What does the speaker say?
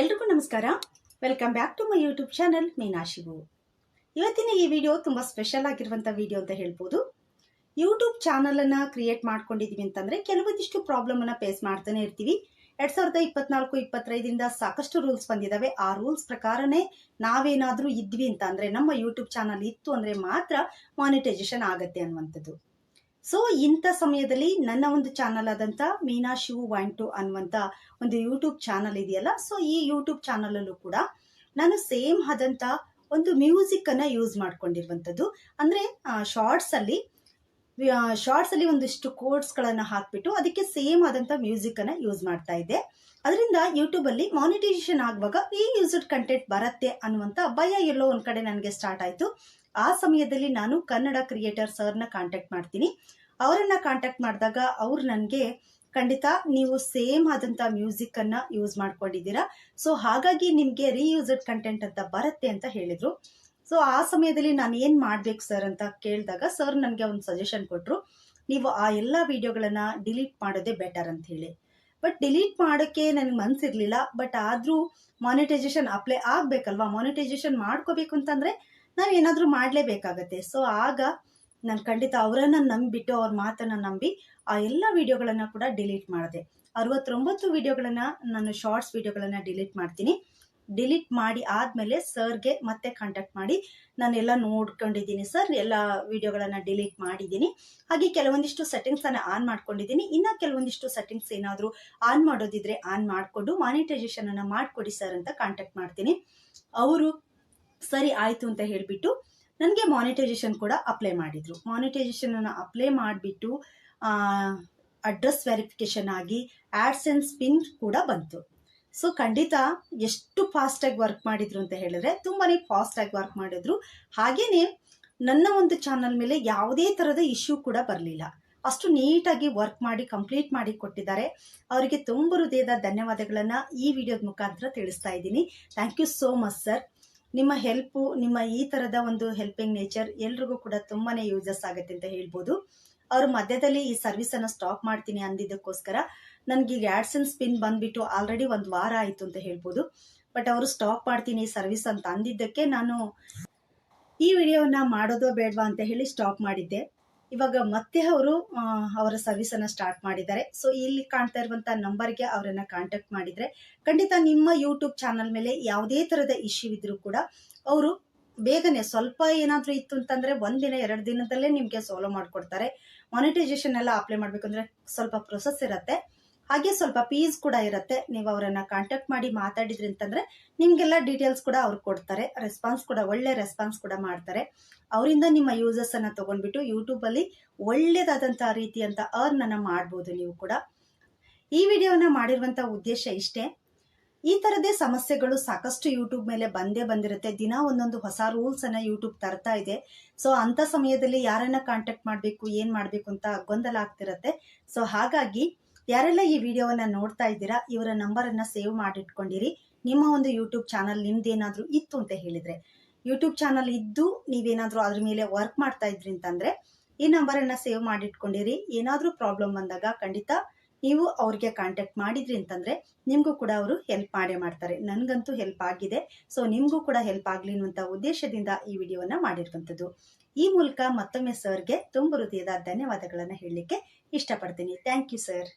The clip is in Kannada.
ಎಲ್ರಿಗೂ ನಮಸ್ಕಾರ. Welcome back to my YouTube channel Meenashivu ಇವತ್ತಿನ ಈ ವಿಡಿಯೋ ತುಂಬ ಸ್ಪೆಷಲ್ ಆಗಿರುವಂಥ ವಿಡಿಯೋ ಅಂತ ಹೇಳ್ಬೋದು. ಯೂಟ್ಯೂಬ್ ಚಾನಲನ್ನು ಕ್ರಿಯೇಟ್ ಮಾಡ್ಕೊಂಡಿದ್ದೀವಿ ಅಂತಂದರೆ ಕೆಲವೊಂದಿಷ್ಟು ಪ್ರಾಬ್ಲಮನ್ನು ಫೇಸ್ ಮಾಡ್ತಾನೆ ಇರ್ತೀವಿ. ಎರಡು ಸಾವಿರದ ಇಪ್ಪತ್ನಾಲ್ಕು, ಇಪ್ಪತ್ತೈದರಿಂದ ಸಾಕಷ್ಟು ರೂಲ್ಸ್ ಬಂದಿದ್ದಾವೆ ಆ ರೂಲ್ಸ್ ಪ್ರಕಾರನೇ ನಾವೇನಾದರೂ ಇದ್ವಿ ಅಂತ ನಮ್ಮ ಯೂಟ್ಯೂಬ್ ಚಾನಲ್ ಇತ್ತು ಅಂದರೆ ಮಾತ್ರ ಮಾನಿಟೈಸೇಷನ್ ಆಗುತ್ತೆ ಅನ್ನುವಂಥದ್ದು. ಸೊ ಇಂಥ ಸಮಯದಲ್ಲಿ ನನ್ನ ಒಂದು ಚಾನಲ್ ಆದಂಥ ಮೀನಾ ಶಿವು ವಾಯಿಂಟ್ ಟು ಅನ್ನುವಂಥ ಒಂದು ಯೂಟ್ಯೂಬ್ ಚಾನಲ್ ಇದೆಯಲ್ಲ ಸೊ ಈ ಯೂಟ್ಯೂಬ್ ಚಾನಲಲ್ಲೂ ಕೂಡ ನಾನು ಸೇಮ್ ಆದಂಥ ಒಂದು ಮ್ಯೂಸಿಕ್ಕನ್ನು ಯೂಸ್ ಮಾಡ್ಕೊಂಡಿರುವಂಥದ್ದು. ಅಂದರೆ ಶಾರ್ಟ್ಸಲ್ಲಿ ಶಾರ್ಟ್ಸಲ್ಲಿ ಒಂದಿಷ್ಟು ಕೋಡ್ಸ್ಗಳನ್ನು ಹಾಕಿಬಿಟ್ಟು ಅದಕ್ಕೆ ಸೇಮ್ ಆದಂಥ ಮ್ಯೂಸಿಕ್ಕನ್ನು ಯೂಸ್ ಮಾಡ್ತಾ ಇದ್ದೆ. ಅದರಿಂದ ಯೂಟ್ಯೂಬಲ್ಲಿ ಮಾನಿಟೈಸೇಷನ್ ಆಗುವಾಗ ಈ ಯೂಸ್ಡ್ ಕಂಟೆಂಟ್ ಬರುತ್ತೆ ಅನ್ನುವಂಥ ಭಯ ಎಲ್ಲೋ ಒಂದು ಕಡೆ ನನಗೆ ಸ್ಟಾರ್ಟ್ ಆಯಿತು. ಆ ಸಮಯದಲ್ಲಿ ನಾನು ಕನ್ನಡ ಕ್ರಿಯೇಟರ್ ಸರ್ನ ಕಾಂಟ್ಯಾಕ್ಟ್ ಮಾಡ್ತೀನಿ. ಅವರನ್ನು ಕಾಂಟ್ಯಾಕ್ಟ್ ಮಾಡಿದಾಗ ಅವ್ರು ನನಗೆ ಖಂಡಿತ ನೀವು ಸೇಮ್ ಆದಂಥ ಮ್ಯೂಸಿಕ್ಕನ್ನು ಯೂಸ್ ಮಾಡ್ಕೊಂಡಿದ್ದೀರಾ. ಸೊ ಹಾಗಾಗಿ ನಿಮಗೆ ರೀಯೂಸ್ಡ್ ಕಂಟೆಂಟ್ ಅಂತ ಬರುತ್ತೆ ಅಂತ ಹೇಳಿದರು. ಸೊ ಆ ಸಮಯದಲ್ಲಿ ನಾನು ಏನು ಮಾಡಬೇಕು ಸರ್ ಅಂತ ಕೇಳಿದಾಗ ಸರ್ ನನಗೆ ಒಂದು ಸಜೆಷನ್ ಕೊಟ್ಟರು ನೀವು ಆ ಎಲ್ಲ ವಿಡಿಯೋಗಳನ್ನು ಡಿಲೀಟ್ ಮಾಡೋದೇ ಬೆಟರ್ ಅಂತ ಹೇಳಿ. ಬಟ್ ಡಿಲೀಟ್ ಮಾಡೋಕ್ಕೆ ನನಗೆ ಮನಸ್ಸಿರಲಿಲ್ಲ ಬಟ್ ಆದರೂ ಮಾನಿಟೈಸೇಷನ್ ಅಪ್ಲೈ ಆಗಬೇಕಲ್ವಾ? ಮಾನಿಟೈಸೇಷನ್ ಮಾಡ್ಕೋಬೇಕು ಅಂತಂದರೆ ನಾನು ಏನಾದರೂ ಮಾಡಲೇಬೇಕಾಗತ್ತೆ. ಸೊ ಆಗ ನಾನು ಖಂಡಿತ ಅವರನ್ನು ನಂಬಿಬಿಟ್ಟು ಅವ್ರ ಮಾತನ್ನು ನಂಬಿ ಆ ಎಲ್ಲ ವಿಡಿಯೋಗಳನ್ನು ಕೂಡ ಡಿಲೀಟ್ ಮಾಡಿದೆ. ಅರವತ್ತೊಂಬತ್ತು ವಿಡಿಯೋಗಳನ್ನು ನಾನು ಶಾರ್ಟ್ಸ್ ವಿಡಿಯೋಗಳನ್ನು ಡಿಲೀಟ್ ಮಾಡ್ತೀನಿ. ಡಿಲೀಟ್ ಮಾಡಿ ಆದ್ಮೇಲೆ ಸರ್ಗೆ ಮತ್ತೆ ಕಾಂಟ್ಯಾಕ್ಟ್ ಮಾಡಿ. ನಾನೆಲ್ಲ ನೋಡ್ಕೊಂಡಿದ್ದೀನಿ ಸರ್, ಎಲ್ಲ ವಿಡಿಯೋಗಳನ್ನ ಡಿಲೀಟ್ ಮಾಡಿದ್ದೀನಿ. ಹಾಗೆ ಕೆಲವೊಂದಿಷ್ಟು ಸೆಟ್ಟಿಂಗ್ಸನ್ನು ಆನ್ ಮಾಡ್ಕೊಂಡಿದ್ದೀನಿ. ಇನ್ನ ಕೆಲವೊಂದಿಷ್ಟು ಸೆಟ್ಟಿಂಗ್ಸ್ ಏನಾದರೂ ಆನ್ ಮಾಡೋದಿದ್ರೆ ಆನ್ ಮಾಡಿಕೊಂಡು ಮಾನಿಟೈಸೇಷನನ್ನು ಮಾಡಿಕೊಡಿ ಸರ್ ಅಂತ ಕಾಂಟ್ಯಾಕ್ಟ್ ಮಾಡ್ತೀನಿ. ಅವರು, ಸರಿ ಆಯಿತು ಅಂತ ಹೇಳಿಬಿಟ್ಟು ನನಗೆ ಮಾನಿಟೈಸೇಷನ್ ಕೂಡ ಅಪ್ಲೈ ಮಾಡಿದರು. ಮಾನಿಟೈಸೇಷನನ್ನು ಅಪ್ಲೈ ಮಾಡಿಬಿಟ್ಟು ಅಡ್ರೆಸ್ ವೆರಿಫಿಕೇಶನ್ ಆಗಿ ಆ್ಯಡ್ಸ್ ಆ್ಯಂಡ್ ಸ್ಪಿನ್ ಕೂಡ ಬಂತು. ಸೊ ಖಂಡಿತ ಎಷ್ಟು ಫಾಸ್ಟಾಗಿ ವರ್ಕ್ ಮಾಡಿದ್ರು ಅಂತ ಹೇಳಿದ್ರೆ ತುಂಬಾ ಫಾಸ್ಟಾಗಿ ವರ್ಕ್ ಮಾಡಿದ್ರು. ಹಾಗೆಯೇ ನನ್ನ ಒಂದು ಚಾನಲ್ ಮೇಲೆ ಯಾವುದೇ ಥರದ ಇಶ್ಯೂ ಕೂಡ ಬರಲಿಲ್ಲ. ಅಷ್ಟು ನೀಟಾಗಿ ವರ್ಕ್ ಮಾಡಿ ಕಂಪ್ಲೀಟ್ ಮಾಡಿ ಕೊಟ್ಟಿದ್ದಾರೆ. ಅವರಿಗೆ ತುಂಬ ಹೃದಯದ ಧನ್ಯವಾದಗಳನ್ನು ಈ ವಿಡಿಯೋದ ಮುಖಾಂತರ ತಿಳಿಸ್ತಾ ಇದ್ದೀನಿ. Thank you so much sir ನಿಮ್ಮ ಹೆಲ್ಪು ನಿಮ್ಮ ಈ ಥರದ ಒಂದು ಹೆಲ್ಪಿಂಗ್ ನೇಚರ್ ಎಲ್ರಿಗೂ ಕೂಡ ತುಂಬಾ ಯೂಸಸ್ ಆಗುತ್ತೆ ಅಂತ ಹೇಳ್ಬೋದು. ಅವರು ಮಧ್ಯದಲ್ಲಿ ಈ ಸರ್ವಿಸನ್ನು ಸ್ಟಾಪ್ ಮಾಡ್ತೀನಿ ಅಂದಿದ್ದಕ್ಕೋಸ್ಕರ ನನಗೆ ಈಗ ಆಡ್ಸನ್ ಸ್ಪಿನ್ ಬಂದ್ಬಿಟ್ಟು ಆಲ್ರೆಡಿ ಒಂದು ವಾರ ಆಯಿತು ಅಂತ ಹೇಳ್ಬೋದು. ಬಟ್ ಅವರು ಸ್ಟಾಪ್ ಮಾಡ್ತೀನಿ ಈ ಸರ್ವಿಸ್ ಅಂತ ಅಂದಿದ್ದಕ್ಕೆ ನಾನು ಈ ವಿಡಿಯೋನ ಮಾಡೋದೋ ಬೇಡವಾ ಅಂತ ಹೇಳಿ ಸ್ಟಾಪ್ ಮಾಡಿದ್ದೆ. ಇವಾಗ ಮತ್ತೆ ಅವರು ಅವರ ಸರ್ವಿಸನ್ನು ಸ್ಟಾರ್ಟ್ ಮಾಡಿದ್ದಾರೆ. ಸೊ ಇಲ್ಲಿ ಕಾಣ್ತಾ ಇರುವಂಥ ನಂಬರ್ಗೆ ಅವರನ್ನು ಕಾಂಟ್ಯಾಕ್ಟ್ ಮಾಡಿದರೆ ಖಂಡಿತ ನಿಮ್ಮ ಯೂಟ್ಯೂಬ್ ಚಾನಲ್ ಮೇಲೆ ಯಾವುದೇ ಥರದ ಇಶ್ಯೂ ಇದ್ರೂ ಕೂಡ ಅವರು ಬೇಗನೆ ಸ್ವಲ್ಪ ಏನಾದರೂ ಇತ್ತು ಅಂತಂದರೆ ಒಂದಿನ ಎರಡು ದಿನದಲ್ಲೇ ನಿಮಗೆ ಸೋಲೋ ಮಾಡಿಕೊಡ್ತಾರೆ. ಮಾನಿಟೈಸೇಷನ್ ಎಲ್ಲ ಅಪ್ಲೈ ಮಾಡಬೇಕು ಅಂದರೆ ಸ್ವಲ್ಪ ಪ್ರೊಸೆಸ್ ಇರುತ್ತೆ. ಹಾಗೆ ಸ್ವಲ್ಪ ಫೀಸ್ ಕೂಡ ಇರುತ್ತೆ. ನೀವು ಅವರನ್ನು ಕಾಂಟ್ಯಾಕ್ಟ್ ಮಾಡಿ ಮಾತಾಡಿದ್ರಿ ಅಂತಂದರೆ ನಿಮಗೆಲ್ಲ ಡೀಟೇಲ್ಸ್ ಕೂಡ ಅವ್ರು ಕೊಡ್ತಾರೆ. ರೆಸ್ಪಾನ್ಸ್ ಕೂಡ, ಒಳ್ಳೆ ರೆಸ್ಪಾನ್ಸ್ ಕೂಡ ಮಾಡ್ತಾರೆ. ಅವರಿಂದ ನಿಮ್ಮ ಯೂಸರ್ಸನ್ನು ತೊಗೊಂಡ್ಬಿಟ್ಟು ಯೂಟ್ಯೂಬಲ್ಲಿ ಒಳ್ಳೆಯದಾದಂಥ ರೀತಿಯಂಥ ಅರ್ನನ್ನು ಮಾಡ್ಬೋದು ನೀವು ಕೂಡ. ಈ ವಿಡಿಯೋನ ಮಾಡಿರುವಂಥ ಉದ್ದೇಶ ಇಷ್ಟೇ. ಈ ತರದೇ ಸಮಸ್ಯೆಗಳು ಸಾಕಷ್ಟು ಯೂಟ್ಯೂಬ್ ಮೇಲೆ ಬಂದೇ ಬಂದಿರುತ್ತೆ. ದಿನ ಒಂದೊಂದು ಹೊಸ ರೂಲ್ಸನ್ನು ಯೂಟ್ಯೂಬ್ ತರ್ತಾ ಇದೆ. ಸೊ ಅಂತ ಸಮಯದಲ್ಲಿ ಯಾರನ್ನ ಕಾಂಟ್ಯಾಕ್ಟ್ ಮಾಡಬೇಕು, ಏನ್ ಮಾಡಬೇಕು ಅಂತ ಗೊಂದಲ ಆಗ್ತಿರತ್ತೆ. ಸೊ ಹಾಗಾಗಿ ಯಾರೆಲ್ಲ ಈ ವಿಡಿಯೋವನ್ನ ನೋಡ್ತಾ ಇದ್ದೀರಾ, ಇವರ ನಂಬರನ್ನು ಸೇವ್ ಮಾಡಿಟ್ಕೊಂಡಿರಿ. ನಿಮ್ಮ ಒಂದು ಯೂಟ್ಯೂಬ್ ಚಾನಲ್ ನಿಮ್ದೇನಾದ್ರೂ ಇತ್ತು ಅಂತ ಹೇಳಿದ್ರೆ. ಯೂಟ್ಯೂಬ್ ಚಾನಲ್ ಇದ್ದು ನೀವೇನಾದ್ರೂ ಅದ್ರ ಮೇಲೆ ವರ್ಕ್ ಮಾಡ್ತಾ ಇದ್ರಿ ಅಂತಂದ್ರೆ, ಈ ನಂಬರನ್ನು ಸೇವ್ ಮಾಡಿಟ್ಕೊಂಡಿರಿ. ಏನಾದರೂ ಪ್ರಾಬ್ಲಮ್ ಬಂದಾಗ ಖಂಡಿತ ನೀವು ಅವ್ರಿಗೆ ಕಾಂಟ್ಯಾಕ್ಟ್ ಮಾಡಿದ್ರಿ ಅಂತಂದ್ರೆ ನಿಮಗೂ ಕೂಡ ಅವರು ಹೆಲ್ಪ್ ಮಾಡೇ ಮಾಡ್ತಾರೆ. ನನಗಂತೂ ಹೆಲ್ಪ್ ಆಗಿದೆ. ಸೊ ನಿಮಗೂ ಕೂಡ ಹೆಲ್ಪ್ ಆಗಲಿ ಅನ್ನುವಂಥ ಉದ್ದೇಶದಿಂದ ಈ ವಿಡಿಯೋವನ್ನ ಮಾಡಿರುವಂಥದ್ದು. ಈ ಮೂಲಕ ಮತ್ತೊಮ್ಮೆ ಸರ್ಗೆ ತುಂಬ ಹೃದಯದ ಧನ್ಯವಾದಗಳನ್ನು ಹೇಳಲಿಕ್ಕೆ ಇಷ್ಟಪಡ್ತೀನಿ. Thank you sir